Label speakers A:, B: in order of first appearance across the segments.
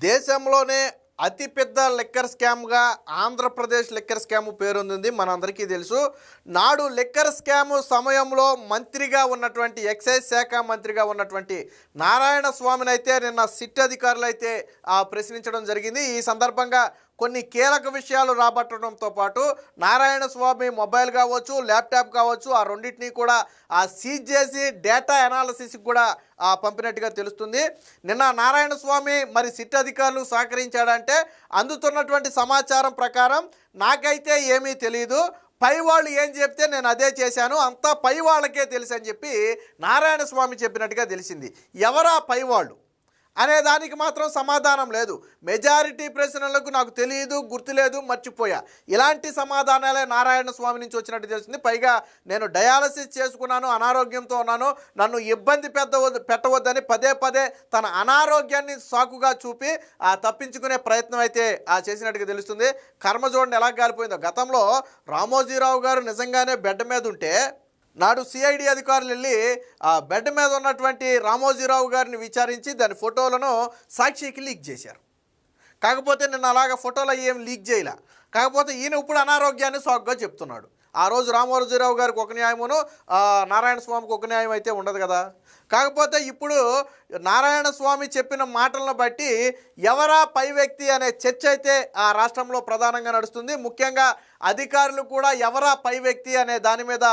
A: దేశంలోనే అతిపెద్ద లెక్కర్ స్కామ్గా ఆంధ్రప్రదేశ్ లెక్కర్ స్కామ్ పేరొందింది. మనందరికీ తెలుసు. నాడు లెక్కర్ స్కామ్ సమయంలో మంత్రిగా ఉన్నటువంటి ఎక్సైజ్ శాఖ మంత్రిగా ఉన్నటువంటి నారాయణ స్వామిని అయితే నిన్న సిట్ అధికారులు అయితే ఆ, ప్రశ్నించడం జరిగింది. ఈ సందర్భంగా కొన్ని కీలక విషయాలు రాబట్టడంతో పాటు నారాయణ స్వామి మొబైల్ కావచ్చు ల్యాప్టాప్ కావచ్చు ఆ రెండింటినీ కూడా ఆ సీజ్ చేసి డేటా అనాలసిస్కి కూడా పంపినట్టుగా తెలుస్తుంది. నిన్న నారాయణ స్వామి మరి సిట్ అధికారులు సహకరించాడంటే అందుతున్నటువంటి సమాచారం ప్రకారం నాకైతే ఏమీ తెలియదు పై వాళ్ళు ఏం చెప్తే నేను అదే చేశాను. అంతా పై వాళ్ళకే తెలుసు అని చెప్పి నారాయణ స్వామి చెప్పినట్టుగా తెలిసింది. ఎవరా పై వాళ్ళు? అనే దానికి మాత్రం సమాధానం లేదు. మెజారిటీ ప్రశ్నలకు నాకు తెలియదు గుర్తులేదు మర్చిపోయా. ఇలాంటి సమాధానాలే నారాయణ స్వామి నుంచి వచ్చినట్టు తెలిసింది. పైగా నేను డయాలసిస్ చేసుకున్నాను అనారోగ్యంతో ఉన్నాను. నన్ను ఇబ్బంది పెద్దవద్దు పెట్టవద్దని పదే పదే తన అనారోగ్యాన్ని సాకుగా చూపి ఆ తప్పించుకునే ప్రయత్నం అయితే ఆ చేసినట్టుగా తెలుస్తుంది. కర్మ చూడండి ఎలా గాలిపోయిందో. గతంలో రామోజీరావు గారు నిజంగానే బెడ్ మీద ఉంటే నాడు సిఐడి అధికారులు వెళ్ళి ఆ బెడ్ మీద ఉన్నటువంటి రామోజీరావు గారిని విచారించి దాని ఫోటోలను సాక్షికి లీక్ చేశారు. కాకపోతే నిన్న అలాగ ఫోటోలు ఏం లీక్ చేయలే. కాకపోతే ఈయన ఇప్పుడు అనారోగ్యాన్ని సాకుగా చెప్తున్నాడు. ఆ రోజు రామోజీరావు గారికి ఒక న్యాయమును నారాయణ స్వామికి ఒక న్యాయం అయితే ఉండదు కదా. కాకపోతే ఇప్పుడు నారాయణ స్వామి చెప్పిన మాటలను బట్టి ఎవరా పై వ్యక్తి అనే చర్చ అయితే ఆ రాష్ట్రంలో ప్రధానంగా నడుస్తుంది. ముఖ్యంగా అధికారులు కూడా ఎవరా పై వ్యక్తి అనే దాని మీద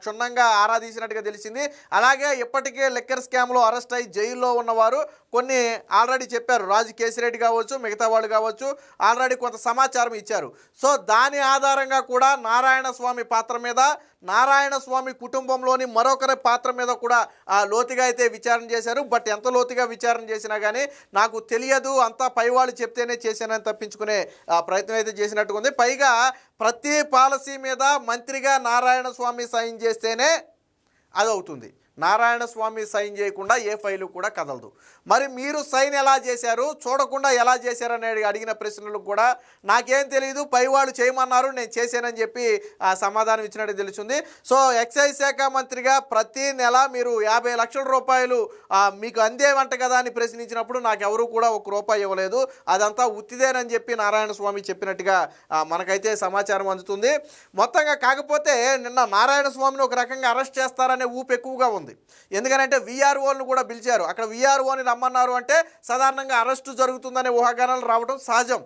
A: క్షుణ్ణంగా ఆరాధించినట్టుగా తెలిసింది. అలాగే ఇప్పటికే లెక్కర్ స్కామ్లో అరెస్ట్ అయ్యి జైల్లో ఉన్నవారు కొన్ని ఆల్రెడీ చెప్పారు. రాజు కేసిరెడ్డి కావచ్చు మిగతా వాళ్ళు కావచ్చు ఆల్రెడీ కొంత సమాచారం ఇచ్చారు. సో దాని ఆధారంగా కూడా నారాయణ స్వామి పాత్ర మీద నారాయణ స్వామి కుటుంబంలోని మరొకరి పాత్ర మీద కూడా ఆ లోతుగా అయితే విచారణ చేశారు. బట్ ఎంత లోతుగా విచారణ చేసినా కానీ నాకు తెలియదు. అంతా పైవాళ్ళు చెప్తేనే చేశానని తప్పించుకునే ఆ, ప్రయత్నం అయితే చేసినట్టుగా ఉంది. పైగా ప్రతి పాలసీ మీద మంత్రిగా నారాయణ స్వామి సైన్ చేస్తేనే అది అవుతుంది నారాయణ స్వామి సైన్ చేయకుండా ఏ ఫైలు కూడా కదలదు. మరి మీరు సైన్ ఎలా చేశారు? చూడకుండా ఎలా చేశారు అనేది అడిగిన ప్రశ్నలకు కూడా నాకేం తెలియదు పై వాళ్ళు చేయమన్నారు నేను చేశానని చెప్పి సమాధానం ఇచ్చినట్టు తెలుస్తుంది. సో ఎక్సైజ్ శాఖ మంత్రిగా ప్రతి నెల మీరు యాభై లక్షల రూపాయలు మీకు అందేవంట కదా అని ప్రశ్నించినప్పుడు నాకు ఎవరు కూడా ఒక రూపాయి ఇవ్వలేదు. అదంతా ఉత్తిదేనని చెప్పి నారాయణ స్వామి చెప్పినట్టుగా మనకైతే సమాచారం అందుతుంది. మొత్తంగా కాకపోతే నిన్న నారాయణ స్వామిని ఒక రకంగా అరెస్ట్ చేస్తారనే ఊపు ఎక్కువగా ఉంది. ఎందుకంటే విఆర్ఓలను కూడా పిలిచారు. అక్కడ విఆర్ఓని రమ్మన్నారు అంటే సాధారణంగా అరెస్టు జరుగుతుందనే ఊహాగానాలు రావడం సహజం.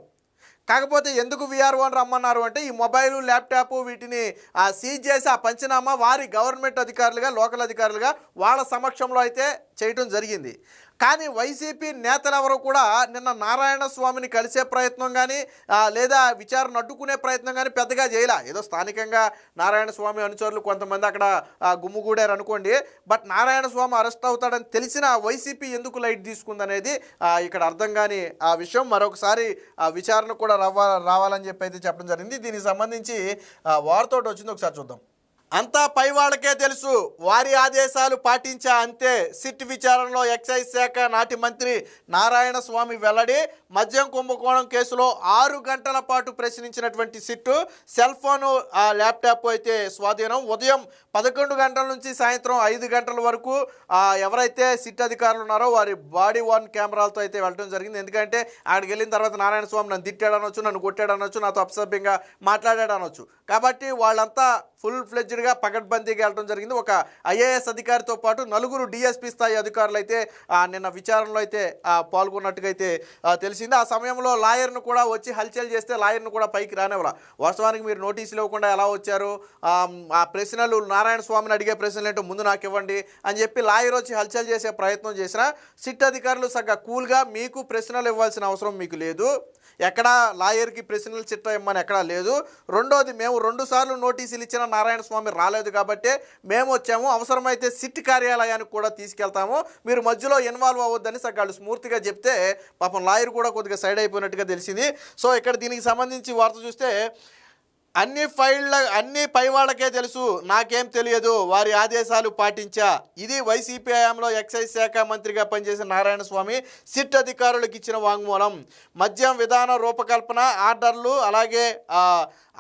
A: కాకపోతే ఎందుకు విఆర్ఓని రమ్మన్నారు అంటే ఈ మొబైల్ ల్యాప్టాప్ వీటిని ఆ సీజ్ చేసి ఆ పంచనామా వారి గవర్నమెంట్ అధికారులుగా లోకల్ అధికారులుగా వాళ్ళ సమక్షంలో అయితే చేయటం జరిగింది. కానీ వైసీపీ నేతలు ఎవరు కూడా నిన్న నారాయణ స్వామిని కలిసే ప్రయత్నం కానీ లేదా విచారణ అడ్డుకునే ప్రయత్నం కానీ పెద్దగా చేయలే. ఏదో స్థానికంగా నారాయణ స్వామి అనుచరులు కొంతమంది అక్కడ ఆ, గుమ్ముగూడారు అనుకోండి. బట్ నారాయణ స్వామి అరెస్ట్ అవుతాడని తెలిసిన వైసీపీ ఎందుకు లైట్ తీసుకుందనేది ఇక్కడ అర్థం కాని ఆ విషయం. మరొకసారి ఆ విచారణ కూడా రావాలని చెప్పి అయితే చెప్పడం జరిగింది. దీనికి సంబంధించి ఆ, వారితోటి వచ్చింది. ఒకసారి చూద్దాం. అంతా పై వాళ్ళకే తెలుసు. వారి ఆదేశాలు పాటించా అంతే. సిట్ విచారణలో ఎక్సైజ్ శాఖ నాటి మంత్రి నారాయణ స్వామి వెల్లడి మద్యం కుంభకోణం కేసులో ఆరు గంటల పాటు ప్రశ్నించినటువంటి సిట్టు సెల్ ఫోను ల్యాప్టాప్ అయితే స్వాధీనం. ఉదయం పదకొండు గంటల నుంచి సాయంత్రం ఐదు గంటల వరకు ఎవరైతే సిట్ అధికారులు ఉన్నారో వారి బాడీ వన్ కెమెరాలతో అయితే వెళ్ళడం జరిగింది. ఎందుకంటే ఆడికి వెళ్ళిన తర్వాత నారాయణ స్వామి నన్ను తిట్టాడనొచ్చు నన్ను కొట్టాడనొచ్చు నాతో అపసభ్యంగా మాట్లాడాడనొచ్చు. కాబట్టి వాళ్ళంతా ఫుల్ ఫ్లెడ్జ్డ్గా పకడ్బందీగా వెళ్ళడం జరిగింది. ఒక ఐఏఎస్ అధికారితో పాటు నలుగురు డిఎస్పీ స్థాయి అధికారులు అయితే నిన్న విచారణలో అయితే పాల్గొన్నట్టుగా అయితే తెలిసింది. ఆ సమయంలో లాయర్ను కూడా వచ్చి హల్చల్ చేస్తే లాయర్ను కూడా పైకి రానివ్వరా వాస్తవానికి మీరు నోటీసులు ఇవ్వకుండా ఎలా వచ్చారు? ఆ, ఆ ప్రశ్నలు నారాయణ స్వామిని అడిగే ప్రశ్నలు ఏంటో ముందు నాకు ఇవ్వండి అని చెప్పి లాయర్ వచ్చి హల్చల్ చేసే ప్రయత్నం చేసినా సిట్ అధికారులు సగ్గా కూల్గా మీకు ప్రశ్నలు ఇవ్వాల్సిన అవసరం మీకు లేదు. ఎక్కడా లాయర్కి ప్రశ్నలు చిట్ట ఇమ్మని ఎక్కడా లేదు. రెండోది మేము రెండు సార్లు నోటీసులు ఇచ్చిన నారాయణ స్వామి రాలేదు కాబట్టి మేము వచ్చాము అవసరమైతే సిట్ కార్యాలయానికి కూడా తీసుకెళ్తాము. మీరు మధ్యలో ఇన్వాల్వ్ అవ్వద్దని సగాళ్ళు స్మూర్తిగా చెప్తే పాపం లాయర్ కూడా కొద్దిగా సైడ్ అయిపోయినట్టుగా తెలిసింది. సో ఇక్కడ దీనికి సంబంధించి వార్త చూస్తే అన్ని ఫైళ్ళ అన్ని పైవాళ్ళకే తెలుసు. నాకేం తెలియదు. వారి ఆదేశాలు పాటించా. ఇది వైసీపీ హయాంలో ఎక్సైజ్ శాఖ మంత్రిగా పనిచేసిన నారాయణ స్వామి సిట్ అధికారులకు ఇచ్చిన వాంగ్మూలం. మద్యం విధాన రూపకల్పన ఆర్డర్లు అలాగే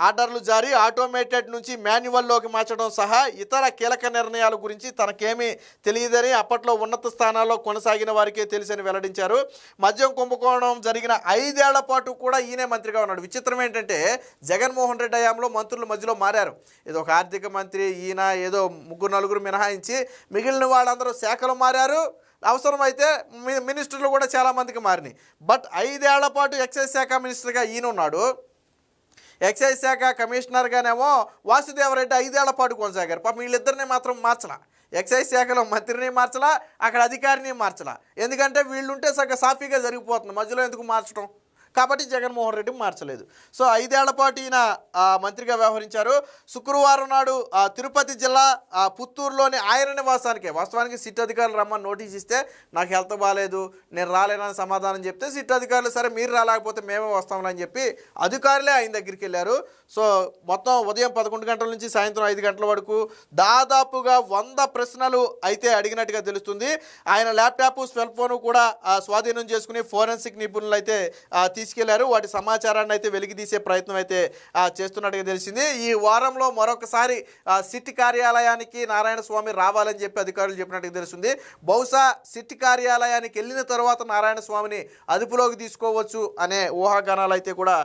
A: ఆర్డర్లు జారీ ఆటోమేటెడ్ నుంచి మాన్యువల్లోకి మార్చడం సహా ఇతర కీలక నిర్ణయాల గురించి తనకేమీ తెలియదని అప్పట్లో ఉన్నత స్థానాల్లో కొనసాగిన వారికే తెలుసని వెల్లడించారు. మద్యం కుంభకోణం జరిగిన ఐదేళ్ళ పాటు కూడా ఈయనే మంత్రిగా ఉన్నాడు. విచిత్రం ఏంటంటే జగన్మోహన్ రెడ్డి హయాంలో మంత్రులు మధ్యలో మారారు. ఏదో ఒక ఆర్థిక మంత్రి ఈయన ఏదో ముగ్గురు నలుగురు మినహాయించి మిగిలిన వాళ్ళందరూ శాఖలు మారారు. అవసరమైతే మినిస్టర్లు కూడా చాలామందికి మారినాయి. బట్ ఐదేళ్ళ పాటు ఎక్సైజ్ శాఖ మినిస్టర్గా ఈయన ఉన్నాడు. ఎక్సైజ్ శాఖ కమిషనర్గానేమో వాసుదేవరెడ్డి ఐదేళ్ళ పాటు కొనసాగారు. పాపం వీళ్ళిద్దరిని మాత్రం మార్చలా. ఎక్సైజ్ శాఖలో మంత్రిని మార్చలా అక్కడ అధికారిని మార్చలా. ఎందుకంటే వీళ్ళుంటే సగ సాఫీగా జరిగిపోతుంది. మధ్యలో ఎందుకు మార్చడం కాబట్టి జగన్మోహన్ రెడ్డి మార్చలేదు. సో ఐదేళ్ళ పాటు ఈయన మంత్రిగా వ్యవహరించారు. శుక్రవారం నాడు ఆ, తిరుపతి జిల్లా పుత్తూరులోని ఆయన నివాసానికి వాస్తవానికి సిట్ అధికారులు రమ్మని నోటీస్ ఇస్తే నాకు హెల్త్ బాగాలేదు నేను రాలేనని సమాధానం చెప్తే సిట్ అధికారులు సరే మీరు రాలేకపోతే మేమే వస్తామని చెప్పి అధికారులే ఆయన దగ్గరికి వెళ్ళారు. సో మొత్తం ఉదయం పదకొండు గంటల నుంచి సాయంత్రం ఐదు గంటల వరకు దాదాపుగా వంద ప్రశ్నలు అయితే అడిగినట్టుగా తెలుస్తుంది. ఆయన ల్యాప్టాప్ సెల్ ఫోన్ కూడా స్వాధీనం చేసుకుని ఫోరెన్సిక్ నిపుణులు అయితే తీసుకెళ్ళారు. వాటి సమాచారాన్ని అయితే వెలికితీసే ప్రయత్నం అయితే చేస్తున్నట్టుగా తెలిసింది. ఈ వారంలో మరొకసారి సిట్ కార్యాలయానికి నారాయణ స్వామి రావాలని చెప్పి అధికారులు చెప్పినట్టుగా తెలుస్తుంది. బహుశా సిట్ కార్యాలయానికి వెళ్ళిన తర్వాత నారాయణ స్వామిని అదుపులోకి తీసుకోవచ్చు అనే ఊహాగానాలు అయితే కూడా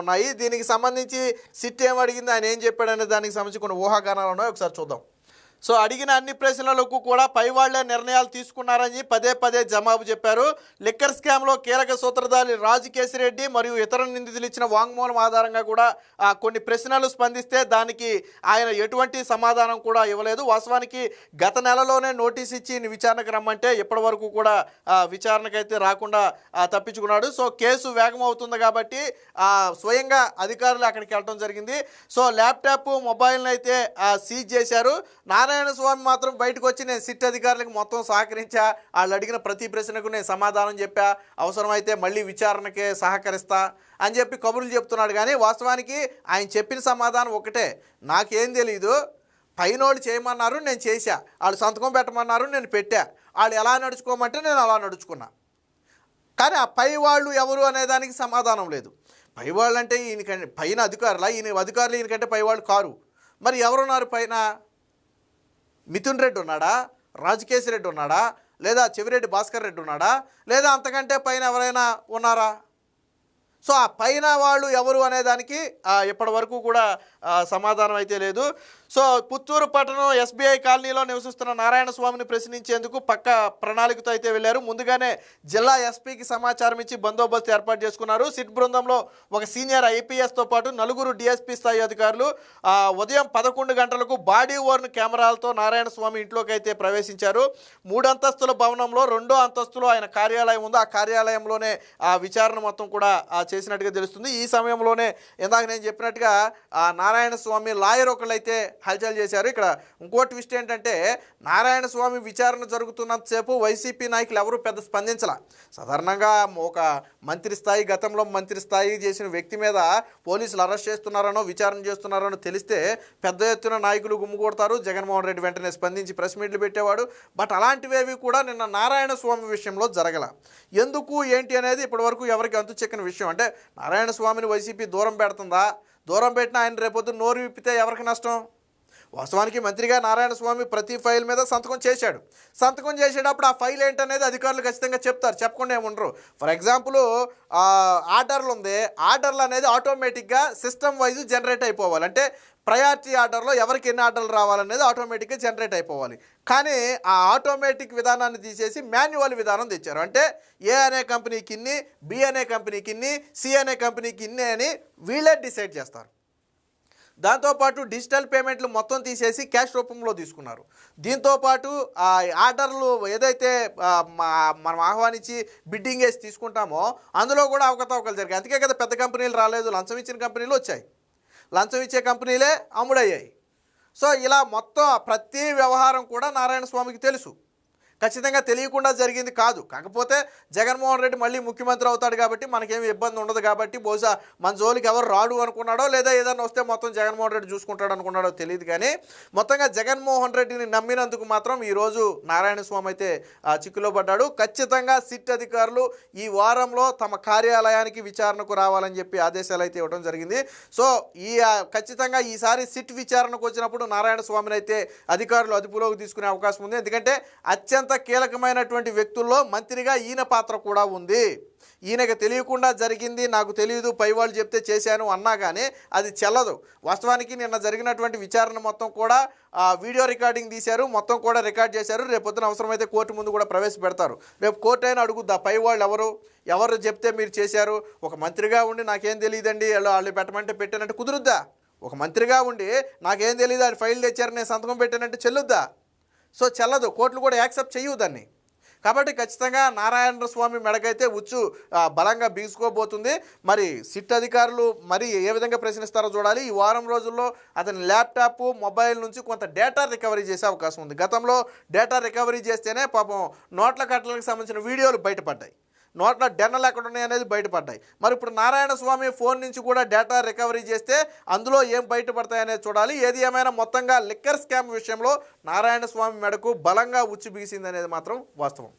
A: ఉన్నాయి. దీనికి సంబంధించి సిట్ ఏం అడిగింది ఆయన ఏం చెప్పాడనే దానికి సంబంధించి కొన్ని ఊహాగానాలు ఉన్నాయి. ఒకసారి చూద్దాం. సో అడిగిన అన్ని ప్రశ్నలకు కూడా పైవాళ్ళే నిర్ణయాలు తీసుకున్నారని పదే పదే జవాబు చెప్పారు. లిక్కర్ స్కామ్లో కీలక సూత్రధారి రాజు కేసిరెడ్డి మరియు ఇతర నిందితులు ఇచ్చిన వాంగ్మూలం ఆధారంగా కూడా కొన్ని ప్రశ్నలు స్పందిస్తే దానికి ఆయన ఎటువంటి సమాధానం కూడా ఇవ్వలేదు. వాస్తవానికి గత నెలలోనే నోటీస్ ఇచ్చి విచారణకు రమ్మంటే ఇప్పటి వరకు కూడా విచారణకైతే రాకుండా తప్పించుకున్నాడు. సో కేసు వేగం అవుతుంది కాబట్టి స్వయంగా అధికారులు అక్కడికి వెళ్ళడం జరిగింది. సో ల్యాప్టాప్ మొబైల్ని అయితే సీజ్ చేశారు. నారాయణ స్వామి మాత్రం బయటకు వచ్చి నేను సిట్ అధికారులకు మొత్తం సహకరించా. వాళ్ళు అడిగిన ప్రతి ప్రశ్నకు నేను సమాధానం చెప్పా. అవసరమైతే మళ్ళీ విచారణకే సహకరిస్తా అని చెప్పి కబుర్లు చెప్తున్నాడు. కానీ వాస్తవానికి ఆయన చెప్పిన సమాధానం ఒకటే. నాకేం తెలీదు. పైనోళ్ళు చేయమన్నారు నేను చేశా. వాళ్ళు సంతకం పెట్టమన్నారు నేను పెట్టా. వాళ్ళు ఎలా నడుచుకోమంటే నేను అలా నడుచుకున్నా. కానీ ఆ పై వాళ్ళు ఎవరు అనే దానికి సమాధానం లేదు. పై వాళ్ళు అంటే ఈయనకంటే పైన అధికారులా? ఈయన అధికారులు ఈయనకంటే పై వాళ్ళు కారు. మరి ఎవరున్నారు పైన? మిథున్ రెడ్డి ఉన్నాడా? రాజకేశ్ రెడ్డి ఉన్నాడా? లేదా చెవిరెడ్డి భాస్కర్ రెడ్డి ఉన్నాడా? లేదా అంతకంటే పైన ఎవరైనా ఉన్నారా? సో ఆ పైన వాళ్ళు ఎవరు అనేదానికి ఇప్పటివరకు ఇప్పటి వరకు కూడా సమాధానం అయితే లేదు. సో పుత్తూరు పట్టణం ఎస్బీఐ కాలనీలో నివసిస్తున్న నారాయణ స్వామిని ప్రశ్నించేందుకు పక్క ప్రణాళికతో అయితే వెళ్ళారు. ముందుగానే జిల్లా ఎస్పీకి సమాచారం ఇచ్చి బందోబస్తు ఏర్పాటు చేసుకున్నారు. సిట్ బృందంలో ఒక సీనియర్ ఐపీఎస్తో పాటు నలుగురు డిఎస్పీ స్థాయి అధికారులు ఉదయం పదకొండు గంటలకు బాడీ ఓర్న్ కెమెరాలతో నారాయణ స్వామి ఇంట్లోకి అయితే ప్రవేశించారు. మూడు అంతస్తుల భవనంలో రెండో అంతస్తులో ఆయన కార్యాలయం ఉంది. ఆ కార్యాలయంలోనే ఆ విచారణ మొత్తం కూడా చేసినట్టుగా తెలుస్తుంది. ఈ సమయంలోనే ఇందాక నేను చెప్పినట్టుగా ఆ నారాయణ స్వామి లాయర్ ఒకళ్ళైతే హల్చల్ చేశారు. ఇక్కడ ఇంకో ట్విస్ట్ ఏంటంటే నారాయణ స్వామి విచారణ జరుగుతున్నంతసేపు వైసీపీ నాయకులు ఎవరు పెద్ద స్పందించాల. సాధారణంగా ఒక మంత్రి స్థాయి గతంలో మంత్రి స్థాయి చేసిన వ్యక్తి మీద పోలీసులు అరెస్ట్ చేస్తున్నారనో విచారణ చేస్తున్నారనో తెలిస్తే పెద్ద ఎత్తున నాయకులు గుమ్ముకొడతారు జగన్మోహన్ రెడ్డి వెంటనే స్పందించి ప్రెస్ మీట్లు పెట్టేవాడు. బట్ అలాంటివేవి కూడా నిన్న నారాయణ స్వామి విషయంలో జరగల. ఎందుకు ఏంటి అనేది ఇప్పటివరకు ఎవరికి అంతు చెక్కిన విషయం. అంటే నారాయణ స్వామిని వైసీపీ దూరం పెడుతుందా? దూరం పెట్టిన ఆయన రేపొద్దు నోరు విప్పితే ఎవరికి నష్టం? వాస్తవానికి మంత్రిగా నారాయణ స్వామి ప్రతి ఫైల్ మీద సంతకం చేశాడు. సంతకం చేసేటప్పుడు ఆ ఫైల్ ఏంటనేది అధికారులు ఖచ్చితంగా చెప్తారు. చెప్పకుండా ఏముండరు. ఫర్ ఎగ్జాంపుల్ ఆర్డర్లు ఉంది ఆర్డర్లు అనేది ఆటోమేటిక్గా సిస్టమ్ వైజ్ జనరేట్ అయిపోవాలి. అంటే ప్రయారిటీ ఆర్డర్లో ఎవరికి ఎన్ని ఆర్డర్లు రావాలనేది ఆటోమేటిక్గా జనరేట్ అయిపోవాలి. కానీ ఆ ఆటోమేటిక్ విధానాన్ని తీసేసి మాన్యువల్ విధానం తెచ్చారు. అంటే ఏ అనే కంపెనీకి ఇన్ని బి అనే కంపెనీకి ఇన్ని సి అనే కంపెనీకి ఇన్ని అని వీళ్ళే డిసైడ్ చేస్తారు. దాంతోపాటు డిజిటల్ పేమెంట్లు మొత్తం తీసేసి క్యాష్ రూపంలో తీసుకున్నారు. దీంతోపాటు ఆర్డర్లు ఏదైతే మా- మనం ఆహ్వానించి బిడ్డింగ్ వేసి తీసుకుంటామో అందులో కూడా అవకతవకలు జరిగాయి. అందుకే కదా పెద్ద కంపెనీలు రాలేదు లంచం ఇచ్చిన కంపెనీలు వచ్చాయి. లంచం ఇచ్చే కంపెనీలే అమ్ముడయ్యాయి. సో ఇలా మొత్తం ప్రతి వ్యవహారం కూడా నారాయణ స్వామికి తెలుసు. ఖచ్చితంగా తెలియకుండా జరిగింది కాదు. కాకపోతే జగన్మోహన్ రెడ్డి మళ్ళీ ముఖ్యమంత్రి అవుతాడు కాబట్టి మనకేమి ఇబ్బంది ఉండదు కాబట్టి బహుశా మన జోలికి ఎవరు రాడు అనుకున్నాడో లేదా ఏదైనా వస్తే మొత్తం జగన్మోహన్ రెడ్డి చూసుకుంటాడు అనుకున్నాడో తెలియదు కానీ మొత్తంగా జగన్మోహన్ రెడ్డిని నమ్మినందుకు మాత్రం ఈరోజు నారాయణ స్వామి అయితే ఆ, చిక్కులో పడ్డాడు. ఖచ్చితంగా సిట్ అధికారులు ఈ వారంలో తమ కార్యాలయానికి విచారణకు రావాలని చెప్పి ఆదేశాలు అయితే ఇవ్వడం జరిగింది. సో ఈ ఖచ్చితంగా ఈసారి సిట్ విచారణకు వచ్చినప్పుడు నారాయణ స్వామిని అయితే అధికారులు అదుపులోకి తీసుకునే అవకాశం ఉంది. ఎందుకంటే అత్యంత కీలకమైనటువంటి వ్యక్తుల్లో మంత్రిగా ఈయన పాత్ర కూడా ఉంది. ఈయనకు తెలియకుండా జరిగింది నాకు తెలియదు పై వాళ్ళు చెప్తే చేశాను అన్నా కానీ అది చెల్లదు. వాస్తవానికి నిన్న జరిగినటువంటి విచారణ మొత్తం కూడా ఆ, వీడియో రికార్డింగ్ తీశారు మొత్తం కూడా రికార్డ్ చేశారు. రేపు పొద్దున అవసరమైతే కోర్టు ముందు కూడా ప్రవేశపెడతారు. రేపు కోర్టు అయినా అడుగుద్దా? పై వాళ్ళు ఎవరు? ఎవరు చెప్తే మీరు చేశారు? ఒక మంత్రిగా ఉండి నాకేం తెలియదండి వాళ్ళు వాళ్ళు పెట్టమంటే పెట్టానంటే కుదురుద్దా? ఒక మంత్రిగా ఉండి నాకేం తెలియదు అది ఫైల్ తెచ్చారు నేను సంతకం పెట్టానంటే చెల్లుద్దా? సో చెల్లదు కోర్టులు కూడా యాక్సెప్ట్ చేయవు దాన్ని. కాబట్టి ఖచ్చితంగా నారాయణ స్వామి మెడకైతే ఉచ్చు బలంగా బీసుకోబోతుంది మరి సిట్ అధికారులు మరి ఏ విధంగా ప్రశ్నిస్తారో చూడాలి. ఈ వారం రోజుల్లో అతని ల్యాప్టాప్ మొబైల్ నుంచి కొంత డేటా రికవరీ చేసే అవకాశం ఉంది. గతంలో డేటా రికవరీ చేస్తేనే పాపం నోట్ల కట్టలకు సంబంధించిన వీడియోలు బయటపడ్డాయి. నోట్ల డెన్నలు ఎక్కడ ఉన్నాయనేది బయటపడ్డాయి. మరి ఇప్పుడు నారాయణ స్వామి ఫోన్ నుంచి కూడా డేటా రికవరీ చేస్తే అందులో ఏం బయటపడతాయి అనేది చూడాలి. ఏది ఏమైనా మొత్తంగా లిక్కర్ స్కామ్ విషయంలో నారాయణ స్వామి మెడకు బలంగా ఉచ్చి బిగిసింది అనేది మాత్రం వాస్తవం.